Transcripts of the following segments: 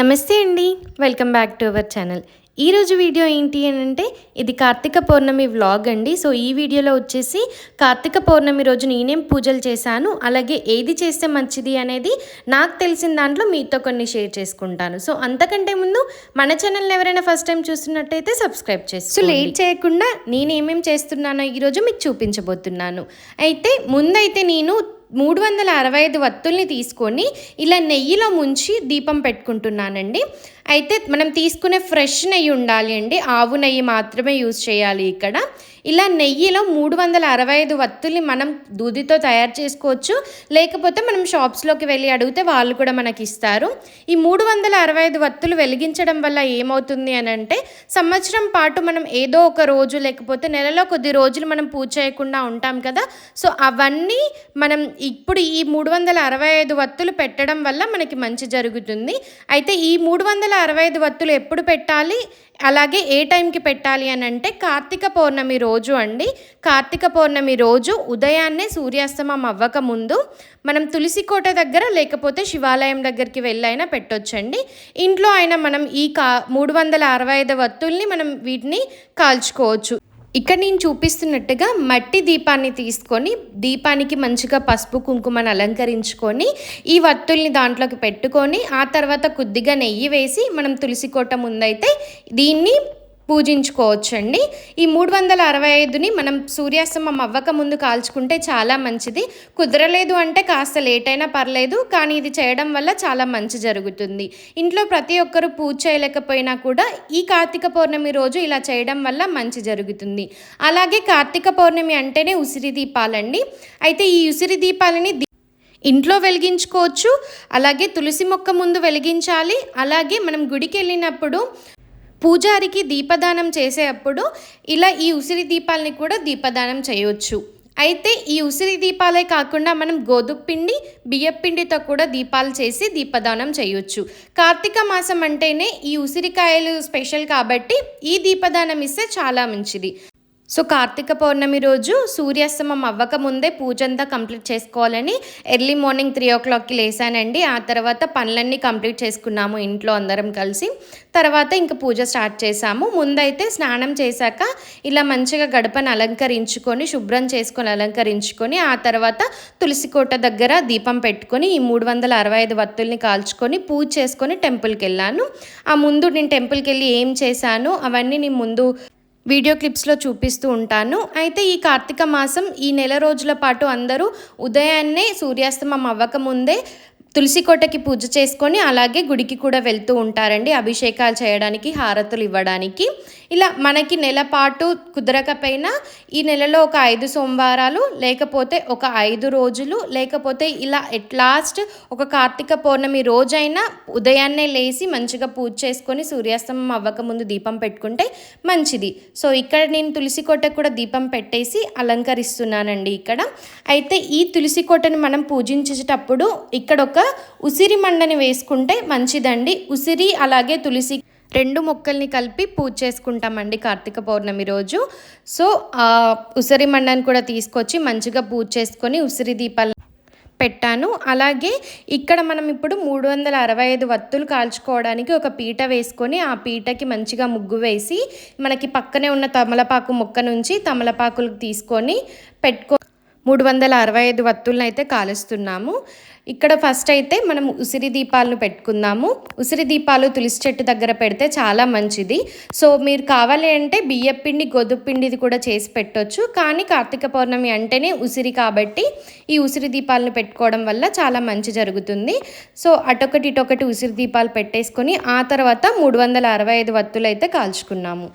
నమస్తే అండి. Welcome back to our channel ఈరోజు వీడియో ఏంటి అని అంటే ఇది కార్తీక పౌర్ణమి వ్లాగ్ అండి. సో ఈ వీడియోలో వచ్చేసి కార్తీక పౌర్ణమి రోజు నేనేం పూజలు చేశాను అలాగే ఏది చేస్తే మంచిది అనేది నాకు తెలిసిన దాంట్లో మీతో కొన్ని షేర్ చేసుకుంటాను. సో అంతకంటే ముందు మన ఛానల్ని ఎవరైనా ఫస్ట్ టైం చూస్తున్నట్టయితే సబ్స్క్రైబ్ చేసి సో లేట్ చేయకుండా నేను చేస్తున్నానో ఈరోజు మీకు చూపించబోతున్నాను. అయితే ముందైతే నేను మూడు వందల అరవై ఐదు వత్తుల్ని తీసుకొని ఇలా నెయ్యిలో ముంచి దీపం పెట్టుకుంటున్నానండి. అయితే మనం తీసుకునే ఫ్రెష్ నెయ్యి ఉండాలి అండి. ఆవు నెయ్యి మాత్రమే యూజ్ చేయాలి ఇక్కడ. ఇలా నెయ్యిలో మూడు వందల అరవై ఐదు వత్తుల్ని మనం దూదితో తయారు చేసుకోవచ్చు. లేకపోతే మనం షాప్స్లోకి వెళ్ళి అడిగితే వాళ్ళు కూడా మనకి ఇస్తారు ఈ మూడు వందల అరవై ఐదు వత్తులు వెలిగించడం వల్ల ఏమవుతుంది అని అంటే సంవత్సరం పాటు మనం ఏదో ఒక రోజు లేకపోతే నెలలో కొద్ది రోజులు మనం పూజ చేయకుండా ఉంటాం కదా. సో అవన్నీ మనం ఇప్పుడు ఈ మూడు వందల అరవై ఐదు వత్తులు పెట్టడం వల్ల మనకి మంచి జరుగుతుంది. అయితే ఈ మూడు వందల అరవై ఐదు వత్తులు ఎప్పుడు పెట్టాలి? అలాగే ఏ టైంకి పెట్టాలి అని అంటే కార్తీక పౌర్ణమి రోజు అండి. కార్తీక పౌర్ణమి రోజు ఉదయాన్నే సూర్యాస్తమం అవ్వక ముందు మనం తులసి కోట దగ్గర లేకపోతే శివాలయం దగ్గరికి వెళ్ళైనా పెట్టొచ్చండి. ఇంట్లో అయినా మనం ఈ కా మూడు వందల అరవై ఐదు వత్తుల్ని మనం వీటిని కాల్చుకోవచ్చు. ఇక్కడ నేను చూపిస్తున్నట్టుగా మట్టి దీపాన్ని తీసుకొని దీపానికి మంచిగా పసుపు కుంకుమను అలంకరించుకొని ఈ వత్తుల్ని దాంట్లోకి పెట్టుకొని ఆ తర్వాత కొద్దిగా నెయ్యి వేసి మనం తులసి కోట ముందైతే దీన్ని పూజించుకోవచ్చండి. ఈ మూడు వందల అరవై ఐదుని మనం సూర్యాస్తమం అవ్వక ముందు కాల్చుకుంటే చాలా మంచిది. కుదరలేదు అంటే కాస్త లేట్ అయినా పర్లేదు కానీ ఇది చేయడం వల్ల చాలా మంచి జరుగుతుంది. ఇంట్లో ప్రతి ఒక్కరూ పూజ చేయలేకపోయినా కూడా ఈ కార్తీక పౌర్ణమి రోజు ఇలా చేయడం వల్ల మంచి జరుగుతుంది. అలాగే కార్తీక పౌర్ణమి అంటేనే ఉసిరి దీపాలండి. అయితే ఈ ఉసిరి దీపాలని ఇంట్లో వెలిగించుకోవచ్చు అలాగే తులసి మొక్క ముందు వెలిగించాలి అలాగే మనం గుడికి వెళ్ళినప్పుడు పూజారికి దీపదానం చేసేటప్పుడు ఇలా ఈ ఉసిరి దీపాలని కూడా దీపదానం చేయవచ్చు అయితే ఈ ఉసిరి దీపాలే కాకుండా మనం గోధుమ పిండి బియ్యపిండితో కూడా దీపాలు చేసి దీపదానం చేయొచ్చు. కార్తీక మాసం అంటేనే ఈ ఉసిరికాయలు స్పెషల్ కాబట్టి ఈ దీపదానం ఇస్తే చాలా మంచిది. సో కార్తీక పౌర్ణమి రోజు సూర్యాస్తమం అవ్వక ముందే పూజ అంతా కంప్లీట్ చేసుకోవాలని ఎర్లీ మార్నింగ్ త్రీ ఓ క్లాక్కి లేసానండి ఆ తర్వాత పనులన్నీ కంప్లీట్ చేసుకున్నాము ఇంట్లో అందరం కలిసి. తర్వాత ఇంకా పూజ స్టార్ట్ చేసాము ముందైతే స్నానం చేశాక ఇలా మంచిగా గడపను అలంకరించుకొని శుభ్రం చేసుకొని అలంకరించుకొని ఆ తర్వాత తులసి కోట దగ్గర దీపం పెట్టుకొని ఈ మూడు వందల అరవై ఐదు వత్తుల్ని కాల్చుకొని పూజ చేసుకొని టెంపుల్కి వెళ్ళాను. ఆ ముందు నేను టెంపుల్కి వెళ్ళి ఏం చేశాను అవన్నీ నేను ముందు వీడియో క్లిప్స్లో చూపిస్తూ ఉంటాను. అయితే ఈ కార్తీక మాసం ఈ నెల రోజుల పాటు అందరూ ఉదయాన్నే సూర్యాస్తమం అవ్వకముందే తులసి కోటకి పూజ చేసుకొని అలాగే గుడికి కూడా వెళ్తూ ఉంటారండి. అభిషేకాలు చేయడానికి హారతులు ఇవ్వడానికి. ఇలా మనకి నెల పాటు కుదరకపోయినా ఈ నెలలో ఒక ఐదు సోమవారాలు లేకపోతే ఒక ఐదు రోజులు లేకపోతే ఇలా ఎట్ లాస్ట్ ఒక కార్తీక పౌర్ణమి రోజైనా ఉదయాన్నే లేచి మంచిగా పూజ చేసుకొని సూర్యాస్తమం అవ్వకముందు దీపం పెట్టుకుంటే మంచిది. సో ఇక్కడ నేను తులసి కోటకు కూడా దీపం పెట్టేసి అలంకరిస్తున్నానండి ఇక్కడ. అయితే ఈ తులసి కోటను మనం పూజించేటప్పుడు ఇక్కడ ఒక ఉసిరి మండని వేసుకుంటే మంచిదండి. ఉసిరి అలాగే తులసి రెండు మొక్కల్ని కలిపి పూజ చేసుకుంటామండి కార్తీక పౌర్ణమి రోజు. సో ఆ ఉసిరి మండని కూడా తీసుకొచ్చి మంచిగా పూజ చేసుకొని ఉసిరి దీపాలు పెట్టాను. అలాగే ఇక్కడ మనం ఇప్పుడు మూడు వందల అరవై ఐదు వత్తులు కాల్చుకోవడానికి ఒక పీట వేసుకొని ఆ పీటకి మంచిగా ముగ్గు వేసి మనకి పక్కనే ఉన్న తమలపాకు మొక్క నుంచి తమలపాకులు తీసుకొని పెట్టుకో మూడు వందల అరవై ఐదు వత్తులను అయితే కాలుస్తున్నాము. ఇక్కడ ఫస్ట్ అయితే మనం ఉసిరి దీపాలను పెట్టుకుందాము. ఉసిరి దీపాలు తులసి చెట్టు దగ్గర పెడితే చాలా మంచిది. సో మీరు కావాలి అంటే బియ్యం పిండి కూడా చేసి పెట్టొచ్చు. కానీ కార్తీక పౌర్ణమి అంటేనే ఉసిరి కాబట్టి ఈ ఉసిరి దీపాలను పెట్టుకోవడం వల్ల చాలా మంచి జరుగుతుంది. సో అటొకటి ఇటొకటి ఉసిరి దీపాలు పెట్టేసుకొని ఆ తర్వాత మూడు వందల అరవై ఐదు వత్తులు అయితే కాల్చుకున్నాము.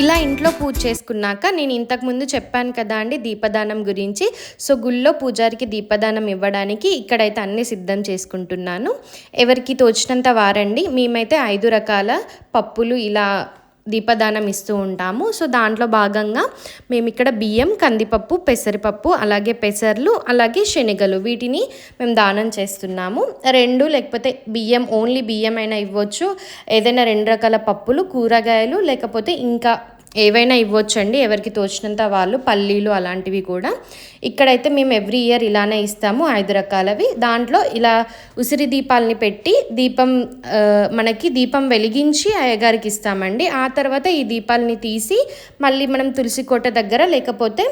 ఇలా ఇంట్లో పూజ చేసుకున్నాక నేను ఇంతకుముందు చెప్పాను కదా అండి దీపదానం గురించి. సో గుళ్ళో పూజారికి దీపదానం ఇవ్వడానికి ఇక్కడైతే అన్ని సిద్ధం చేసుకుంటున్నాను. ఎవరికి తోచినంత వారండి. మేమైతే ఐదు రకాల పప్పులు ఇలా దీపదానం ఇస్తూ ఉంటాము. సో దాంట్లో భాగంగా మేము ఇక్కడ బియ్యం కందిపప్పు పెసరపప్పు అలాగే పెసర్లు అలాగే శనగలు వీటిని మేము దానం చేస్తున్నాము. రెండు లేకపోతే బియ్యం ఓన్లీ బియ్యం అయినా ఇవ్వచ్చు. ఏదైనా రెండు రకాల పప్పులు కూరగాయలు లేకపోతే ఇంకా ఏవైనా ఇవ్వచ్చండి. ఎవరికి తోచినంత వాళ్ళు పల్లీలు అలాంటివి కూడా. ఇక్కడైతే మేము ఎవ్రీ ఇయర్ ఇలానే ఇస్తాము ఐదు రకాలవి. దాంట్లో ఇలా ఉసిరి దీపాలని పెట్టి దీపం మనకి దీపం వెలిగించి అయ్యగారికి ఇస్తామండి. ఆ తర్వాత ఈ దీపాలని తీసి మళ్ళీ మనం తులసి కోట దగ్గర లేకపోతే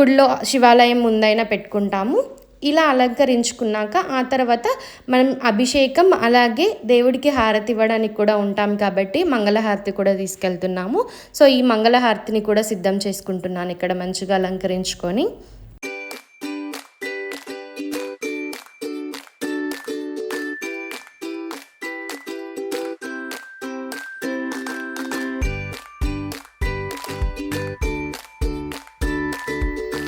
గుడిలో శివాలయం ముందైనా పెట్టుకుంటాము. ఇలా అలంకరించుకున్నాక ఆ తర్వాత మనం అభిషేకం అలాగే దేవుడికి హారతి ఇవ్వడానికి కూడా ఉంటాం కాబట్టి మంగళహారతి కూడా తీసుకెళ్తున్నాము. సో ఈ మంగళహారతిని కూడా సిద్ధం చేసుకుంటున్నాను ఇక్కడ మంచిగా అలంకరించుకొని.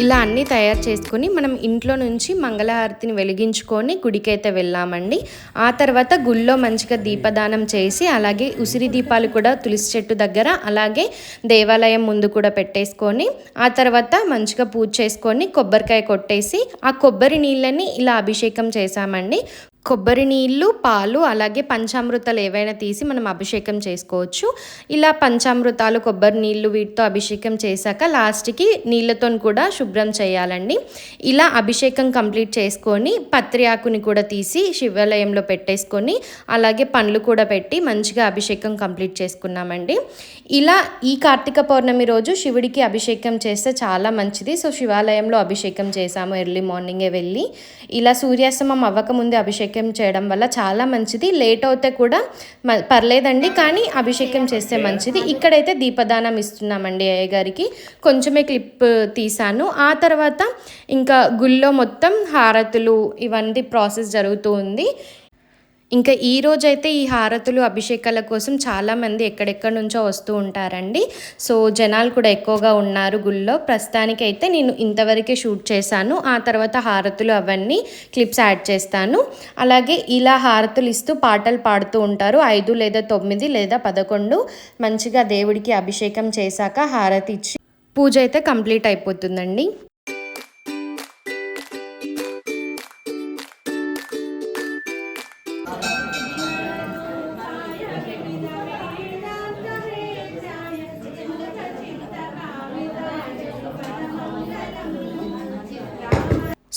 ఇలా అన్నీ తయారు చేసుకొని మనం ఇంట్లో నుంచి మంగళహారతిని వెలిగించుకొని గుడికైతే వెళ్ళామండి. ఆ తర్వాత గుళ్ళో మంచిగా దీపదానం చేసి అలాగే ఉసిరి దీపాలు కూడా తులసి చెట్టు దగ్గర అలాగే దేవాలయం ముందు కూడా పెట్టేసుకొని ఆ తర్వాత మంచిగా పూజ చేసుకొని కొబ్బరికాయ కొట్టేసి ఆ కొబ్బరి నీళ్ళని ఇలా అభిషేకం చేశామండి. కొబ్బరి నీళ్ళు పాలు అలాగే పంచామృతాలు ఏవైనా తీసి మనం అభిషేకం చేసుకోవచ్చు. ఇలా పంచామృతాలు కొబ్బరి నీళ్ళు వీటితో అభిషేకం చేశాక లాస్ట్కి నీళ్ళతో కూడా శుభ్రం చేయాలండి. ఇలా అభిషేకం కంప్లీట్ చేసుకొని పత్రి ఆకుని కూడా తీసి శివాలయంలో పెట్టేసుకొని అలాగే పండ్లు కూడా పెట్టి మంచిగా అభిషేకం కంప్లీట్ చేసుకున్నామండి. ఇలా ఈ కార్తీక పౌర్ణమి రోజు శివుడికి అభిషేకం చేస్తే చాలా మంచిది. సో శివాలయంలో అభిషేకం చేశాము ఎర్లీ మార్నింగే వెళ్ళి. ఇలా సూర్యాస్తమం అవ్వకముందే అభిషేకం అభిషేకం చేయడం వల్ల చాలా మంచిది. లేట్ అవుతే కూడా పర్లేదండి కానీ అభిషేకం చేస్తే మంచిది. ఇక్కడైతే దీపదానం ఇస్తున్నామండి అయ్య గారికి. కొంచెమే క్లిప్ తీశాను. ఆ తర్వాత ఇంకా గుళ్ళో మొత్తం హారతులు ఇవన్నీ ప్రాసెస్ జరుగుతూ ఉంది. ఇంకా ఈ రోజైతే ఈ హారతులు అభిషేకాల కోసం చాలామంది ఎక్కడెక్కడి నుంచో వస్తూ ఉంటారండి. సో జనాలు కూడా ఎక్కువగా ఉన్నారు గుళ్ళో. ప్రస్తుతానికి అయితే నేను ఇంతవరకే షూట్ చేశాను. ఆ తర్వాత హారతులు అవన్నీ క్లిప్స్ యాడ్ చేస్తాను. అలాగే ఇలా హారతులు ఇస్తూ పాటలు పాడుతూ ఉంటారు. ఐదు లేదా తొమ్మిది లేదా పదకొండు. మంచిగా దేవుడికి అభిషేకం చేశాక హారతి ఇచ్చి పూజ అయితే కంప్లీట్ అయిపోతుందండి.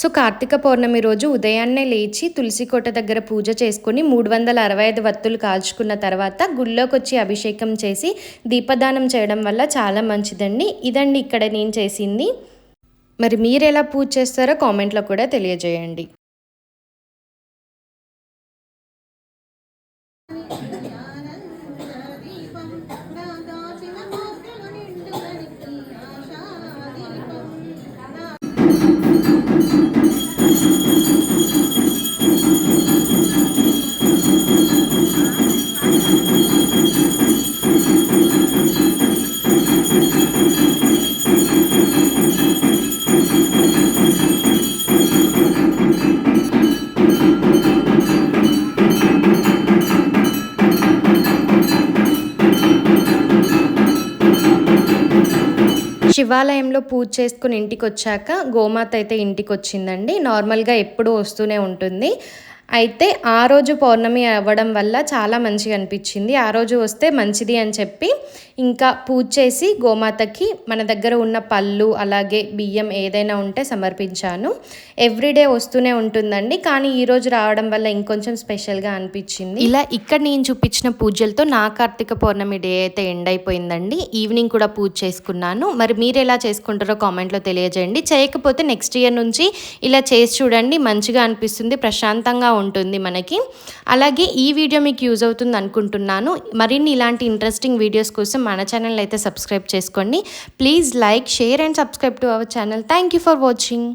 సో కార్తీక పౌర్ణమి రోజు ఉదయాన్నే లేచి తులసికోట దగ్గర పూజ చేసుకుని మూడు వందల అరవై ఐదు వత్తులు కాల్చుకున్న తర్వాత గుళ్ళోకి వచ్చి అభిషేకం చేసి దీపదానం చేయడం వల్ల చాలా మంచిదండి. ఇదండి ఇక్కడ నేను చేసింది. మరి మీరు ఎలా పూజ చేస్తారో కామెంట్లో కూడా తెలియజేయండి. శివాలయంలో పూజ చేసుకుని ఇంటికి వచ్చాక గోమాత అయితే ఇంటికి వచ్చిందండి నార్మల్గా ఎప్పుడూ వస్తూనే ఉంటుంది. అయితే ఆ రోజు పౌర్ణమి అవ్వడం వల్ల చాలా మంచిగా అనిపించింది. ఆ రోజు వస్తే మంచిది అని చెప్పి ఇంకా పూజ చేసి గోమాతకి మన దగ్గర ఉన్న పళ్ళు అలాగే బియ్యం ఏదైనా ఉంటే సమర్పించాను. ఎవ్రీడే వస్తూనే ఉంటుందండి. కానీ ఈరోజు రావడం వల్ల ఇంకొంచెం స్పెషల్గా అనిపించింది. ఇలా ఇక్కడ నేను చూపించిన పూజలతో నా కార్తీక పౌర్ణమి డే అయితే ఎండ్ అయిపోయిందండి. ఈవినింగ్ కూడా పూజ చేసుకున్నాను. మరి మీరు ఎలా చేసుకుంటారో కామెంట్లో తెలియజేయండి. చేయకపోతే నెక్స్ట్ ఇయర్ నుంచి ఇలా చేసి చూడండి. మంచిగా అనిపిస్తుంది. ప్రశాంతంగా ఉంటుంది మనకి. అలాగే ఈ వీడియో మీకు యూజ్ అవుతుంది అనుకుంటున్నాను. మరిన్ని ఇలాంటి ఇంట్రెస్టింగ్ వీడియోస్ కోసం మన ఛానల్ అయితే సబ్స్క్రైబ్ చేసుకోండి. Please like share and subscribe to our channel thank you for watching